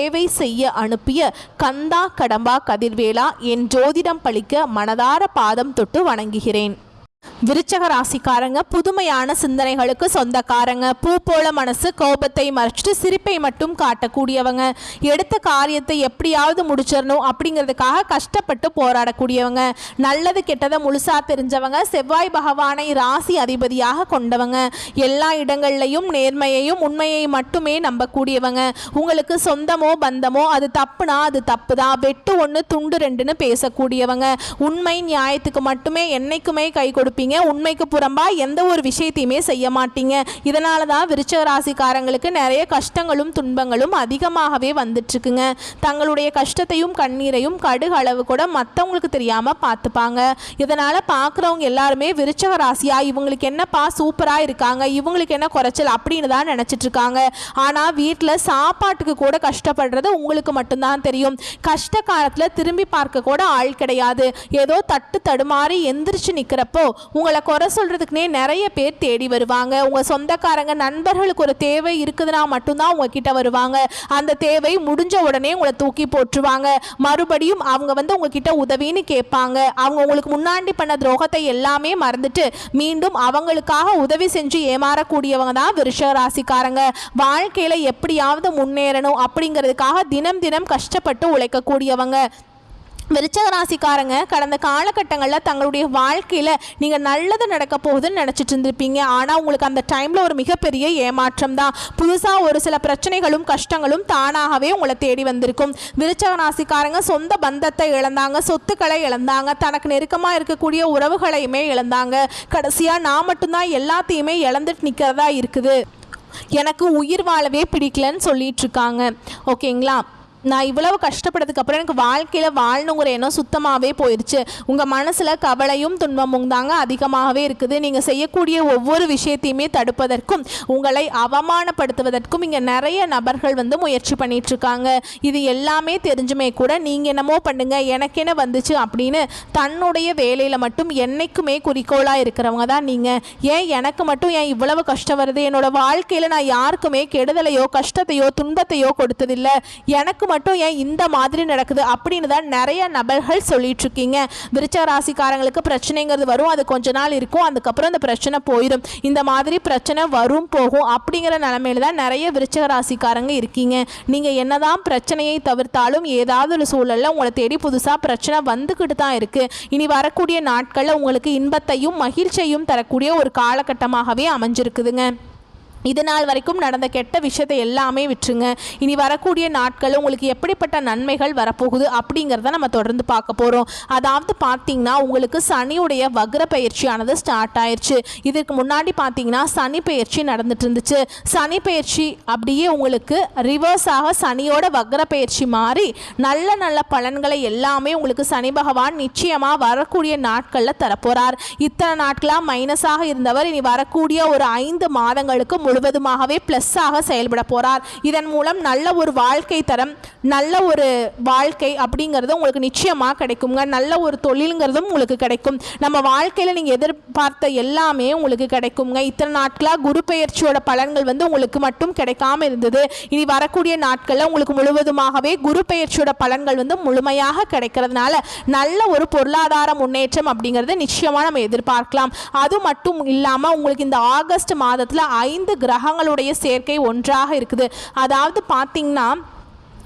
சேவை செய்ய அனுப்பிய கந்தா கடம்பா கதிர்வேலா என் ஜோதிடம் பழிக்க மனதார பாதம் தொட்டு வணங்குகிறேன். விருச்சக ராசிக்காரங்க புதுமையான சிந்தனைகளுக்கு சொந்தக்காரங்க. பூ போல மனசு கோபத்தை மறைச்சிட்டு சிரிப்பை மட்டும் காட்டக்கூடியவங்க. எடுத்த காரியத்தை எப்படியாவது முடிச்சிடணும் அப்படிங்கிறதுக்காக கஷ்டப்பட்டு போராடக்கூடியவங்க. நல்லது கெட்டதை முழுசா தெரிஞ்சவங்க செவ்வாய் பகவானை ராசி அதிபதியாக கொண்டவங்க. எல்லா இடங்கள்லையும் நேர்மையையும் உண்மையை மட்டுமே நம்பக்கூடியவங்க. உங்களுக்கு சொந்தமோ பந்தமோ அது தப்புனா அது தப்பு தான் வெட்டு ஒன்று துண்டு ரெண்டுன்னு பேசக்கூடியவங்க. உண்மை நியாயத்துக்கு மட்டுமே என்னைக்குமே கை கொடுப்பீங்க. உண்மைக்கு புறம்பாக எந்த ஒரு விஷயத்தையுமே செய்ய மாட்டீங்க. இதனால தான் விருச்சக ராசிக்காரங்களுக்கு நிறைய கஷ்டங்களும் துன்பங்களும் அதிகமாகவே வந்துட்டுருக்குங்க. தங்களுடைய கஷ்டத்தையும் கண்ணீரையும் கடுகு அளவு கூட மற்றவங்களுக்கு தெரியாமல் பார்த்துப்பாங்க. இதனால் பார்க்குறவங்க எல்லாருமே விருச்சக ராசியாக இவங்களுக்கு என்னப்பா சூப்பராக இருக்காங்க இவங்களுக்கு என்ன குறைச்சல் அப்படின்னு தான் நினச்சிட்ருக்காங்க. ஆனால் வீட்டில் சாப்பாட்டுக்கு கூட கஷ்டப்படுறது உங்களுக்கு மட்டும்தான் தெரியும். கஷ்ட காலத்தில் திரும்பி பார்க்க கூட ஆள் கிடையாது. ஏதோ தட்டு தடுமாறி எந்திரிச்சு நிற்கிறப்போ உங்களை குறை சொல்கிறதுக்குனே நிறைய பேர் தேடி வருவாங்க. உங்கள் சொந்தக்காரங்க நண்பர்களுக்கு ஒரு தேவை இருக்குதுன்னா மட்டும்தான் உங்ககிட்ட வருவாங்க. அந்த தேவை முடிஞ்ச உடனே உங்களை தூக்கி போட்டுருவாங்க. மறுபடியும் அவங்க வந்து உங்ககிட்ட உதவின்னு கேட்பாங்க. அவங்க உங்களுக்கு முன்னாடி பண்ண துரோகத்தை எல்லாமே மறந்துட்டு மீண்டும் அவங்களுக்காக உதவி செஞ்சு ஏமாறக்கூடியவங்க தான் விருஷ ராசிக்காரங்க வாழ்க்கையில் எப்படியாவது முன்னேறணும் அப்படிங்கிறதுக்காக தினம் தினம் கஷ்டப்பட்டு உழைக்கக்கூடியவங்க. விருச்சக ராசிக்காரங்க கடந்த காலகட்டங்களில் தங்களுடைய வாழ்க்கையில் நீங்கள் நல்லது நடக்க போகுதுன்னு நினச்சிட்டு இருந்திருப்பீங்க. ஆனால் உங்களுக்கு அந்த டைமில் ஒரு மிகப்பெரிய ஏமாற்றம் தான். புதுசாக ஒரு சில பிரச்சனைகளும் கஷ்டங்களும் தானாகவே உங்களை தேடி வந்திருக்கும். விருச்சக ராசிக்காரங்க சொந்த பந்தத்தை இழந்தாங்க சொத்துக்களை இழந்தாங்க தனக்கு நெருக்கமாக இருக்கக்கூடிய உறவுகளையுமே இழந்தாங்க. கடைசியாக நான் மட்டும்தான் எல்லாத்தையுமே இழந்துட்டு நிற்கிறதா இருக்குது. எனக்கு உயிர் வாழவே பிடிக்கலன்னு சொல்லிட்டு இருக்காங்க. ஓகேங்களா? நான் இவ்வளவு கஷ்டப்பட்டதுக்கு அப்புறம் எனக்கு வாழ்க்கையில் வாழணுங்கிற எண்ணம் சுத்தமாகவே போயிடுச்சு உங்கள் மனசில் கவலையும் துன்பமும் தாங்க அதிகமாகவே இருக்குது. நீங்கள் செய்யக்கூடிய ஒவ்வொரு விஷயத்தையுமே தடுப்பதற்கும் உங்களை அவமானப்படுத்துவதற்கும் இங்கே நிறைய நபர்கள் வந்து முயற்சி பண்ணிகிட்ருக்காங்க இது எல்லாமே தெரிஞ்சுமே கூட நீங்கள் என்னமோ பண்ணுங்கள் எனக்கென்ன வந்துச்சு அப்படின்னு தன்னுடைய வேலையில் மட்டும் என்னைக்குமே குறிக்கோளாக இருக்கிறவங்க தான் நீங்கள் ஏன் எனக்கு மட்டும் ஏன் இவ்வளவு கஷ்டம் வருது? என்னோடய வாழ்க்கையில் நான் யாருக்குமே கெடுதலையோ கஷ்டத்தையோ துன்பத்தையோ கொடுத்ததில்லை. எனக்கு மட்டும் ஏன் இந்த மாதிரி நடக்குது அப்படின்னு தான் நிறைய நபர்கள் சொல்லிட்டு இருக்கீங்க விருச்ச ராசிக்காரங்களுக்கு பிரச்சனைங்கிறது வரும். அது கொஞ்ச நாள் இருக்கும். அதுக்கப்புறம் அந்த பிரச்சனை போயிடும் இந்த மாதிரி பிரச்சனை வரும் போகும் அப்படிங்கிற நிலமையில தான் நிறைய விருச்சக ராசிக்காரங்க இருக்கீங்க. நீங்கள் என்னதான் பிரச்சனையை தவிர்த்தாலும் ஏதாவது ஒரு சூழலில் உங்களை தேடி புதுசாக பிரச்சனை வந்துக்கிட்டு தான் இருக்குது இனி வரக்கூடிய நாட்களில் உங்களுக்கு இன்பத்தையும் மகிழ்ச்சியையும் தரக்கூடிய ஒரு காலகட்டமாகவே அமைஞ்சிருக்குதுங்க. இது நாள் வரைக்கும் நடந்த கெட்ட விஷயத்தை எல்லாமே விட்டுருங்க. இனி வரக்கூடிய நாட்கள் உங்களுக்கு எப்படிப்பட்ட நன்மைகள் வரப்போகுது அப்படிங்கிறத நம்ம தொடர்ந்து பார்க்க போகிறோம் அதாவது பார்த்தீங்கன்னா உங்களுக்கு சனியுடைய வக்ர பயிற்சியானது ஸ்டார்ட் ஆயிடுச்சு இதுக்கு முன்னாடி பார்த்தீங்கன்னா சனி பயிற்சி நடந்துட்டு இருந்துச்சு. சனி பயிற்சி அப்படியே உங்களுக்கு ரிவர்ஸாக சனியோட வக்ர பயிற்சி மாறி நல்ல நல்ல பலன்களை எல்லாமே உங்களுக்கு சனி பகவான் நிச்சயமாக வரக்கூடிய நாட்களில் தரப்போகிறார் இத்தனை நாட்களாக மைனஸாக இருந்தவர் இனி வரக்கூடிய ஒரு ஐந்து மாதங்களுக்கு முழுவதுமாகவே ப்ளஸ்ஸாக செயல்பட போகிறார் இதன் மூலம் நல்ல ஒரு வாழ்க்கை தரம் நல்ல ஒரு வாழ்க்கை அப்படிங்கிறது உங்களுக்கு நிச்சயமாக கிடைக்குங்க. நல்ல ஒரு தொழிலுங்கிறதும் உங்களுக்கு கிடைக்கும். நம்ம வாழ்க்கையில் நீங்கள் எதிர்பார்த்த எல்லாமே உங்களுக்கு கிடைக்குங்க. இத்தனை நாட்களாக குரு பெயர்ச்சியோட பலன்கள் வந்து உங்களுக்கு மட்டும் கிடைக்காம இருந்தது. இனி வரக்கூடிய நாட்களில் உங்களுக்கு முழுவதுமாகவே குரு பெயர்ச்சியோட பலன்கள் வந்து முழுமையாக கிடைக்கிறதுனால நல்ல ஒரு பொருளாதார முன்னேற்றம் அப்படிங்கிறது நிச்சயமாக நம்ம எதிர்பார்க்கலாம். அது மட்டும் இல்லாமல் உங்களுக்கு இந்த ஆகஸ்ட் மாதத்தில் ஐந்து கிரகங்களுடைய சேர்க்கை ஒன்றாக இருக்குது. அதாவது பார்த்தீங்கன்னா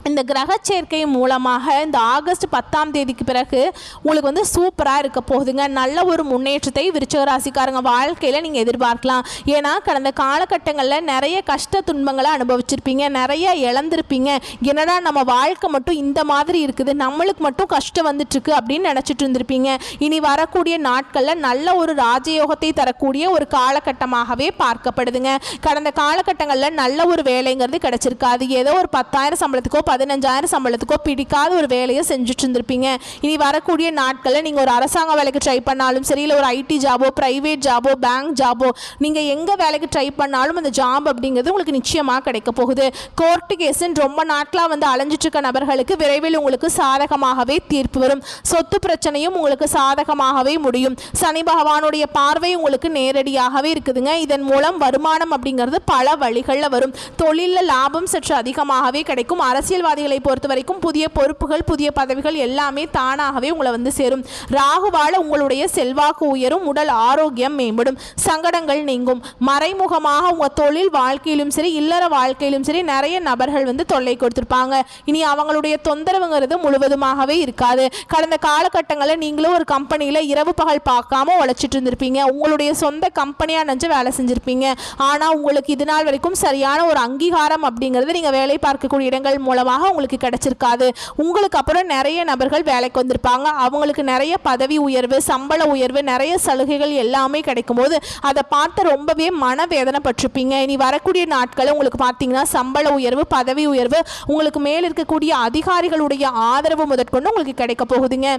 இந்த கிரக சேர்க்கை மூலமாக இந்த ஆகஸ்ட் பத்தாம் தேதிக்கு பிறகு உங்களுக்கு வந்து சூப்பராக இருக்க போகுதுங்க. நல்ல ஒரு முன்னேற்றத்தை விருச்சிக ராசிக்காரங்க வாழ்க்கையில் நீங்கள் எதிர்பார்க்கலாம். ஏன்னா கடந்த காலகட்டங்களில் நிறைய கஷ்ட துன்பங்களை அனுபவிச்சிருப்பீங்க. நிறைய இழந்திருப்பீங்க. என்னடா நம்ம வாழ்க்கை மட்டும் இந்த மாதிரி இருக்குது. நம்மளுக்கு மட்டும் கஷ்டம் வந்துட்டுருக்கு அப்படின்னு நினச்சிட்டு இருந்திருப்பீங்க. இனி வரக்கூடிய நாட்களில் நல்ல ஒரு ராஜயோகத்தை தரக்கூடிய ஒரு காலகட்டமாகவே பார்க்கப்படுதுங்க. கடந்த காலகட்டங்களில் நல்ல ஒரு வேலைங்கிறது கிடச்சிருக்காது. ஏதோ ஒரு பத்தாயிரம் சம்பளத்துக்கோ பதினஞ்சாயிரம் சம்பளத்துக்கோ பிடிக்காத ஒரு வேலையை செஞ்சுட்டு இருந்திருப்பீங்க இனி வரக்கூடிய நாட்களில் நீங்கள் ஒரு அரசாங்க வேலைக்கு ட்ரை பண்ணாலும் சரி இல்லை ஒரு ஐடி ஜாபோ ப்ரைவேட் ஜாபோ பேங்க் ஜாபோ நீங்கள் எங்கே வேலைக்கு ட்ரை பண்ணாலும் அந்த ஜாப் அப்படிங்கிறது உங்களுக்கு நிச்சயமாக கிடைக்க போகுது. கோர்ட்டு கேஸுன்னு ரொம்ப நாட்களாக வந்து அலைஞ்சிட்டு இருக்க நபர்களுக்கு விரைவில் உங்களுக்கு சாதகமாகவே தீர்ப்பு வரும். சொத்து பிரச்சனையும் உங்களுக்கு சாதகமாகவே முடியும். சனி பகவானுடைய பார்வை உங்களுக்கு நேரடியாகவே இருக்குதுங்க. இதன் மூலம் வருமானம் அப்படிங்கிறது பல வழிகளில் வரும். தொழிலில் லாபம் சற்று அதிகமாகவே கிடைக்கும். அரசியல் அரசியல்வாதிகளை பொறுத்த வரைக்கும் புதிய பொறுப்புகள் புதிய பதவிகள் எல்லாமே தானாகவே உங்களை வந்து சேரும். ராகுவால உங்களுடைய செல்வாக்கு உயரும் உடல் ஆரோக்கியம் மேம்படும். சங்கடங்கள் நீங்கும். மறைமுகமாக உங்க தொழில் வாழ்க்கையிலும் சரி இல்லற வாழ்க்கையிலும் சரி நிறைய நபர்கள் வந்து தொல்லை கொடுத்திருப்பாங்க. இனி அவங்களுடைய தொந்தரவுங்கிறது முழுவதுமாகவே இருக்காது. கடந்த காலகட்டங்களில் நீங்களும் ஒரு கம்பெனியில் இரவு பகல் பார்க்காம உழைச்சிட்டு இருந்திருப்பீங்க. உங்களுடைய சொந்த கம்பெனியாக நினச்சி வேலை செஞ்சுருப்பீங்க. ஆனால் உங்களுக்கு இது நாள் வரைக்கும் சரியான ஒரு அங்கீகாரம் அப்படிங்கிறது நீங்கள் வேலை பார்க்கக்கூடிய இடங்கள் மூலமாக உங்களுக்கு கிடைச்சிருக்காது. உங்களுக்கு அப்புறம் நிறைய நபர்கள் வேலைக்கு வந்திருப்பாங்க. அவங்களுக்கு நிறைய பதவி உயர்வு சம்பள உயர்வு நிறைய சலுகைகள் எல்லாமே கிடைக்கும் போது அதை பார்த்து ரொம்பவே மனவேதனைப்பட்டிருப்பீங்க. இனி வரக்கூடிய நாட்களில் உங்களுக்கு பார்த்தீங்கன்னா சம்பள உயர்வு பதவி உயர்வு உங்களுக்கு மேல் இருக்கக்கூடிய அதிகாரிகளுடைய ஆதரவு முதற்கொண்டு உங்களுக்கு கிடைக்க போகுதுங்க.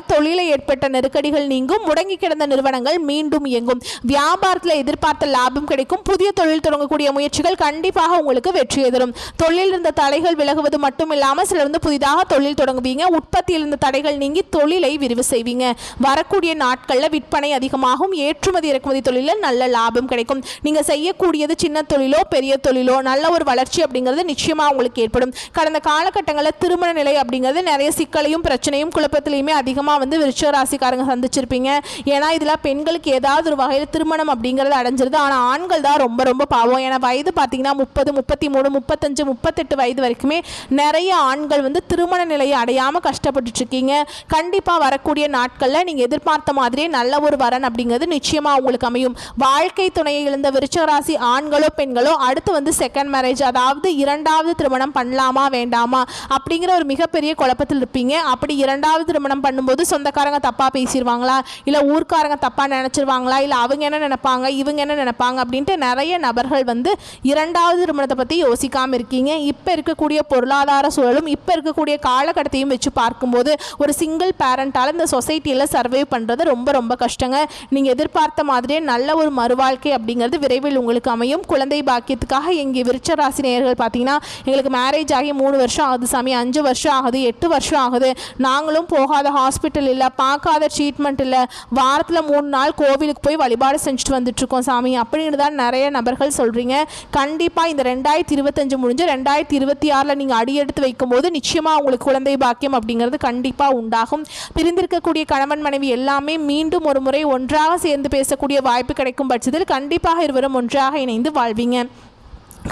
தொழிலை ஏற்பட்ட நெருக்கடிகள் நீங்கும் முடங்கி கிடந்த நிறுவனங்கள் மீண்டும் இயங்கும். வியாபாரத்தில் எதிர்பார்த்த லாபம் கிடைக்கும். புதிய தொழில் தொடங்கக்கூடிய முயற்சிகள் கண்டிப்பாக உங்களுக்கு வெற்றியை தரும் தொழில் இருந்த தடைகள் விலகுவது மட்டும் இல்லாமல் சிலர் வந்து புதிதாக தொழில் தொடங்குவீங்க. உற்பத்தியில் இருந்த தடைகள் நீங்கி தொழிலை விரிவு செய்வீங்க. வரக்கூடிய நாட்களில் விற்பனை அதிகமாகும். ஏற்றுமதி இறக்குமதி தொழிலில் நல்ல லாபம் கிடைக்கும். நீங்கள் செய்யக்கூடியது சின்ன தொழிலோ பெரிய தொழிலோ நல்ல ஒரு வளர்ச்சி அப்படிங்கிறது நிச்சயமாக உங்களுக்கு ஏற்படும். கடந்த காலகட்டங்களில் திருமண நிலை அப்படிங்கிறது நிறைய சிக்கலையும் பிரச்சனையும் குழப்பத்திலையுமே அதிகமாக வந்து விருச்சிக ராசிக்காரங்க சந்திச்சிருப்பீங்க. ஏன்னா இதில் பெண்களுக்கு ஏதாவது ஒரு வகையில் திருமணம் அப்படிங்கிறது அடைஞ்சிருது. ஆனால் ஆண்கள் தான் ரொம்ப ரொம்ப பாவம். ஏன்னா வயது பார்த்தீங்கன்னா முப்பது முப்பத்தி மூணு முப்பத்தஞ்சு முப்பத்தெட்டு வயது வரைக்குமே நிறைய ஆண்கள் வந்து திருமண நிலையை அடையாமல் கஷ்டப்பட்டுட்ருக்கீங்க. கண்டிப்பாக வரக்கூடிய நாட்களில் நீங்கள் எதிர்பார்த்த மாதிரியே நல்ல ஒரு வரன் அப்படிங்கிறது நிச்சயமாக உங்களுக்கு அமையும். வாழ்க்கை துணையை இழந்த விருச்சிக ராசி ஆண்களோ பெண்களோ அடுத்து வந்து செகண்ட் மேரேஜ் அதாவது இரண்டாவது திருமணம் பண்ணலாமா வேண்டாமா அப்படிங்கிற ஒரு மிகப்பெரிய குழப்பத்தில் இருப்பீங்க அப்படி இரண்டாவது திருமணம் பண்ணும்போது சொந்தக்காரங்க தப்பாக பேசிடுவாங்களா இல்லை ஊர்க்காரங்க தப்பாக நினச்சிருவாங்களா? இல்லை அவங்க என்ன நினைப்பாங்க? இவங்க என்ன நினைப்பாங்க? அப்படின்ட்டு நிறைய நபர்கள் வந்து இரண்டாவது திருமணத்தை பற்றி யோசிக்காமல் இருக்கீங்க. இப்போ இருக்கக்கூடிய பொருளாதார சூழலும் இப்போ இருக்கக்கூடிய காலகட்டத்தையும் வச்சு பார்க்கும்போது ஒரு சிங்கிள் பேரண்டால் இந்த சொசைட்டியில் சர்வே பண்ணுறது ரொம்ப ரொம்ப கஷ்டங்க. நீங்கள் எதிர்பார்த்த மாதிரியே நல்ல ஒரு மறுவாழ்க்கை அப்படிங்கிறது விரைவில் உங்களுக்கு அமையும். குழந்தை பாக்கியத்துக்காக எங்கள் விருச்ச ராசி நேயர்கள் பார்த்தீங்கன்னா எங்களுக்கு மேரேஜ் ஆகி மூணு வருஷம் ஆகுது சாமி. அஞ்சு வருஷம் ஆகுது எட்டு வருஷம் ஆகுது. நாங்களும் போகாத ஹாஸ்பிட்டல் இல்லை பார்க்காத ட்ரீட்மெண்ட் இல்லை. வாரத்தில் மூணு நாள் கோவிலுக்கு போய் வழிபாடு செஞ்சுட்டு வந்துட்டுருக்கோம் சாமி. அப்படின்னு தான் நிறைய நபர்கள் சொல்கிறீங்க கண்டிப்பாக இந்த ரெண்டாயிரத்தி இருபத்தஞ்சு முடிஞ்சு ரெண்டாயிரத்தி இருபத்தி ஆறில் நீங்கள் அடியெடுத்து வைக்கும்போது நிச்சயமாக உங்களுக்கு குழந்தை பாக்கியம் அப்படிங்கிறது கண்டிப்பாக உண்டாகும். பிரிந்திருக்கக்கூடிய கணவன் மனைவி எல்லாமே மீண்டும் ஒரு முறை ஒன்றாக சேர்ந்து பேசக்கூடிய வாய்ப்பு கிடைக்கும் பட்சத்தில் கண்டிப்பாக இருவரும் ஒன்றாக இணைந்து வாழ்வீங்க.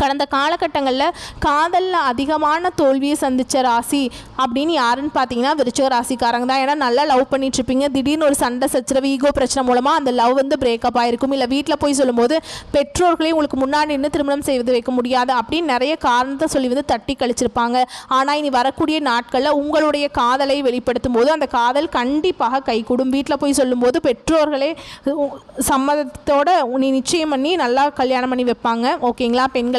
கடந்த காலகட்டங்களில் காதலில் அதிகமான தோல்வியை சந்தித்த ராசி அப்படின்னு யாருன்னு பார்த்தீங்கன்னா விருச்சக ராசிக்காரங்க தான். ஏன்னா நல்லா லவ் பண்ணிட்டு இருப்பீங்க திடீர்னு ஒரு சண்டை சச்சரவு ஈகோ பிரச்சனை மூலமாக அந்த லவ் வந்து பிரேக்கப் ஆகிருக்கும் இல்லை வீட்டில் போய் சொல்லும்போது பெற்றோர்களே உங்களுக்கு முன்னாடி நின்று திருமணம் செய்வது வைக்க முடியாது அப்படின்னு நிறைய காரணத்தை சொல்லி வந்து தட்டி கழிச்சிருப்பாங்க. ஆனால் இனி வரக்கூடிய நாட்களில் உங்களுடைய காதலை வெளிப்படுத்தும் போது அந்த காதல் கண்டிப்பாக கைகூடும். வீட்டில் போய் சொல்லும்போது பெற்றோர்களே சம்மதத்தோடு நீ நிச்சயம் பண்ணி நல்லா கல்யாணம் பண்ணி வைப்பாங்க. ஓகேங்களா? பெண்கள்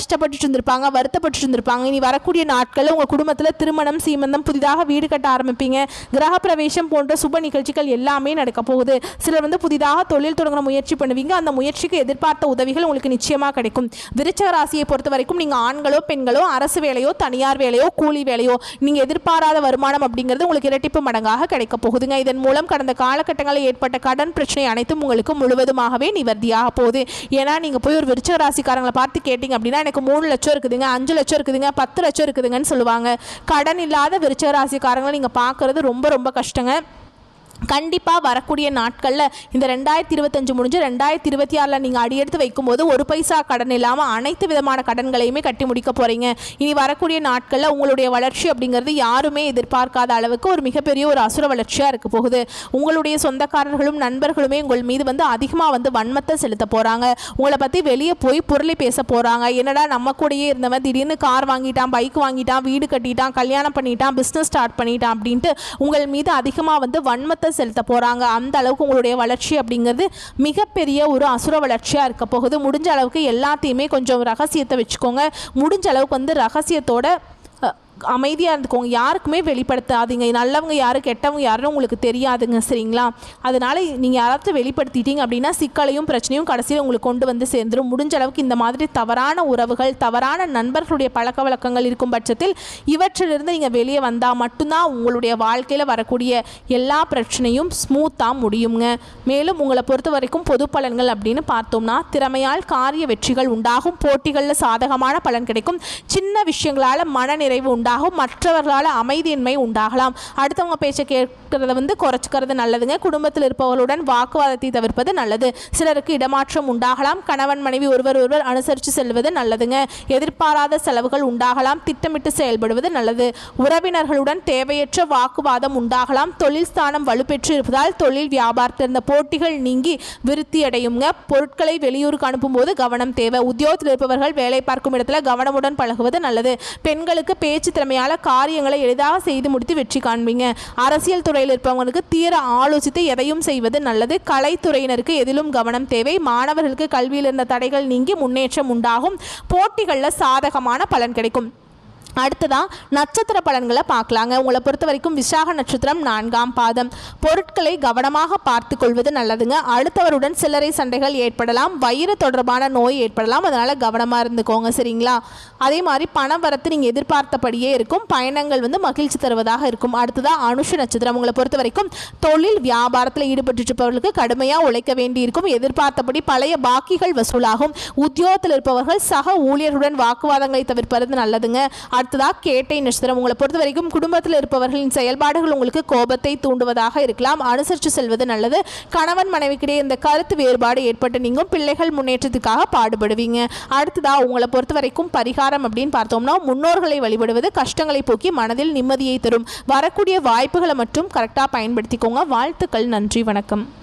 கஷ்டப்பட்டுட்டு இருந்திருப்பாங்க வருத்தப்பட்டு இருந்திருப்பாங்க. இனி வரக்கூடிய நாட்களில் உங்கள் குடும்பத்தில் திருமணம் சீமந்தம் புதிதாக வீடு கட்ட ஆரம்பிப்பீங்க. கிரக பிரவேசம் போன்ற சுப நிகழ்ச்சிகள் எல்லாமே நடக்க போகுது. சிலர் வந்து புதிதாக தொழில் தொடங்குற முயற்சி பண்ணுவீங்க. அந்த முயற்சிக்கு எதிர்பார்த்த உதவிகள் உங்களுக்கு நிச்சயமாக கிடைக்கும். விருச்சக ராசியை பொறுத்த வரைக்கும் நீங்கள் ஆண்களோ பெண்களோ அரசு வேலையோ தனியார் வேலையோ கூலி வேலையோ நீங்கள் எதிர்பாராத வருமானம் அப்படிங்கிறது உங்களுக்கு இரட்டிப்பு மடங்காக கிடைக்க போகுதுங்க. இதன் மூலம் கடந்த காலகட்டங்களில் ஏற்பட்ட கடன் பிரச்சனை அனைத்தும் உங்களுக்கு முழுவதுமாகவே நிவர்த்தியாக போகுது. ஏன்னா நீங்கள் போய் ஒரு விருச்சக ராசிக்காரங்களை பார்த்து கேட்டிங்க அப்படின்னா எனக்கு மூணு லட்சம் இருக்குதுங்க அஞ்சு லட்சம் இருக்குதுங்க பத்து லட்சம் இருக்குதுங்கன்னு சொல்லுவாங்க. கடன் இல்லாத விருச்சக ராசிக்காரங்களை நீங்கள் பார்க்குறது ரொம்ப ரொம்ப கஷ்டங்க. கண்டிப்பாக வரக்கூடிய நாட்களில் இந்த ரெண்டாயிரத்தி இருபத்தஞ்சு முடிஞ்சு ரெண்டாயிரத்தி இருபத்தி ஆறில் நீங்கள் அடியெடுத்து வைக்கும்போது ஒரு பைசா கடன் இல்லாமல் அனைத்து விதமான கடன்களையுமே கட்டி முடிக்க போகிறீங்க இனி வரக்கூடிய நாட்களில் உங்களுடைய வளர்ச்சி அப்படிங்கிறது யாருமே எதிர்பார்க்காத அளவுக்கு ஒரு மிகப்பெரிய ஒரு அசுர வளர்ச்சியாக இருக்க போகுது. உங்களுடைய சொந்தக்காரர்களும் நண்பர்களுமே உங்கள் மீது வந்து அதிகமாக வந்து வன்மத்தை செலுத்த போகிறாங்க உங்களை பற்றி வெளியே போய் பொருளை பேச போகிறாங்க என்னடா நம்ம கூடயே இருந்தவன் திடீர்னு கார் வாங்கிட்டான் பைக் வாங்கிட்டான் வீடு கட்டிட்டான் கல்யாணம் பண்ணிட்டான் பிஸ்னஸ் ஸ்டார்ட் பண்ணிட்டான் அப்படின்ட்டு உங்கள் மீது அதிகமாக வந்து வன்மத்தை செலுத்த போகிறாங்க அந்த அளவுக்கு உங்களுடைய வளர்ச்சி அப்படிங்கிறது மிகப்பெரிய ஒரு அசுர வளர்ச்சியாக இருக்க போகுது. முடிஞ்ச அளவுக்கு எல்லாத்தையுமே கொஞ்சம் ரகசியத்தை வச்சுக்கோங்க. முடிஞ்ச அளவுக்கு வந்து ரகசியத்தோட அமைதியாக இருந்துக்கோங்க. யாருக்குமே வெளிப்படுத்தாதீங்க. நல்லவங்க யார் கெட்டவங்க யாருன்னு உங்களுக்கு தெரியாதுங்க சரிங்களா? அதனால் நீங்கள் யாராச்சும் வெளிப்படுத்திட்டீங்க அப்படின்னா சிக்கலையும் பிரச்சனையும் கடைசியில் உங்களுக்கு கொண்டு வந்து சேர்ந்துடும் முடிஞ்ச அளவுக்கு இந்த மாதிரி தவறான உறவுகள் தவறான நண்பர்களுடைய பழக்க வழக்கங்கள் இருக்கும் பட்சத்தில் இவற்றிலிருந்து நீங்கள் வெளியே வந்தால் மட்டும்தான் உங்களுடைய வாழ்க்கையில் வரக்கூடிய எல்லா பிரச்சனையும் ஸ்மூத்தாக முடியுங்க. மேலும் உங்களை பொறுத்த வரைக்கும் பொது பலன்கள் அப்படின்னு பார்த்தோம்னா திறமையால் காரிய வெற்றிகள் உண்டாகும். போட்டிகளில் சாதகமான பலன் கிடைக்கும். சின்ன விஷயங்களால் மனநிறைவு உண்டாகும் மற்றவர்களால் அமைதியின்மை உண்டாகலாம். அடுத்தவங்க பேச்சை கேட்கறத வந்து குறைச்சிக்கிறது நல்லதுங்க. குடும்பத்தில் இருப்பவர்களுடன் வாக்குவாதத்தை தவிர்ப்பது நல்லது. சிலருக்கு இடமாற்றம் உண்டாகலாம். கணவன் மனைவி ஒருவர் ஒருவர் அனுசரித்து செல்வது நல்லதுங்க. எதிர்பாராத செலவுகள் உண்டாகலாம். திட்டமிட்டு செயல்படுவது நல்லது. உறவினர்களுடன் தேவையற்ற வாக்குவாதம் உண்டாகலாம். தொழில் ஸ்தானம் வலுப்பெற்று இருப்பதால் தொழில் வியாபாரத்தில் இருந்த போட்டிகள் நீங்கி விருத்தி அடையுங்க பொருட்களை வெளியூருக்கு அனுப்பும்போது கவனம் தேவை. உத்தியோகத்தில் இருப்பவர்கள் வேலை பார்க்கும் இடத்துல கவனமுடன் பழகுவது நல்லது. பெண்களுக்கு பேச்சு திறமையால காரியங்களை எளிதாக செய்து முடித்து வெற்றி காண்பீங்க. அரசியல் துறையில் இருப்பவங்களுக்கு தீர ஆலோசித்து எதையும் செய்வது நல்லது. கலைத்துறையினருக்கு எதிலும் கவனம் தேவை. மாணவர்களுக்கு கல்வியில் இருந்த தடைகள் நீங்கி முன்னேற்றம் உண்டாகும். போட்டிகளில் சாதகமான பலன் கிடைக்கும். அடுத்ததாக நட்சத்திர பலன்களை பார்க்கலாங்க. உங்களை பொறுத்த வரைக்கும் விசாக நட்சத்திரம் நான்காம் பாதம். பொருட்களை கவனமாக பார்த்து கொள்வது நல்லதுங்க. அடுத்தவருடன் சில்லறை சண்டைகள் ஏற்படலாம். வயிறு தொடர்பான நோய் ஏற்படலாம். அதனால் கவனமாக இருந்துக்கோங்க. சரிங்களா? அதே மாதிரி பணம் வரத்து நீங்கள் எதிர்பார்த்தபடியே இருக்கும். பயணங்கள் வந்து மகிழ்ச்சி தருவதாக இருக்கும். அடுத்ததாக அனுஷ நட்சத்திரம். உங்களை பொறுத்த வரைக்கும் தொழில் வியாபாரத்தில் ஈடுபட்டு இருப்பவர்களுக்கு கடுமையாக உழைக்க வேண்டியிருக்கும். எதிர்பார்த்தபடி பழைய பாக்கிகள் வசூலாகும். உத்தியோகத்தில் இருப்பவர்கள் சக ஊழியர்களுடன் வாக்குவாதங்களை தவிர்ப்பது நல்லதுங்க. அடுத்ததாக கேட்டை நட்சத்திரம் உங்களை பொறுத்த வரைக்கும் குடும்பத்தில் இருப்பவர்களின் செயல்பாடுகள் உங்களுக்கு கோபத்தை தூண்டுவதாக இருக்கலாம். அனுசரித்து செல்வது நல்லது. கணவன் மனைவிக்கிடையே இந்த கருத்து வேறுபாடு ஏற்பட்டு நீங்கள் பிள்ளைகள் முன்னேற்றத்துக்காக பாடுபடுவீங்க. அடுத்ததாக உங்களை பொறுத்த வரைக்கும் பரிகாரம் அப்படின்னு பார்த்தோம்னா முன்னோர்களை வழிபடுவது கஷ்டங்களை போக்கி மனதில் நிம்மதியை தரும். வரக்கூடிய வாய்ப்புகளை மட்டும் கரெக்டாக பயன்படுத்திக்கோங்க. வாழ்த்துக்கள். நன்றி. வணக்கம்.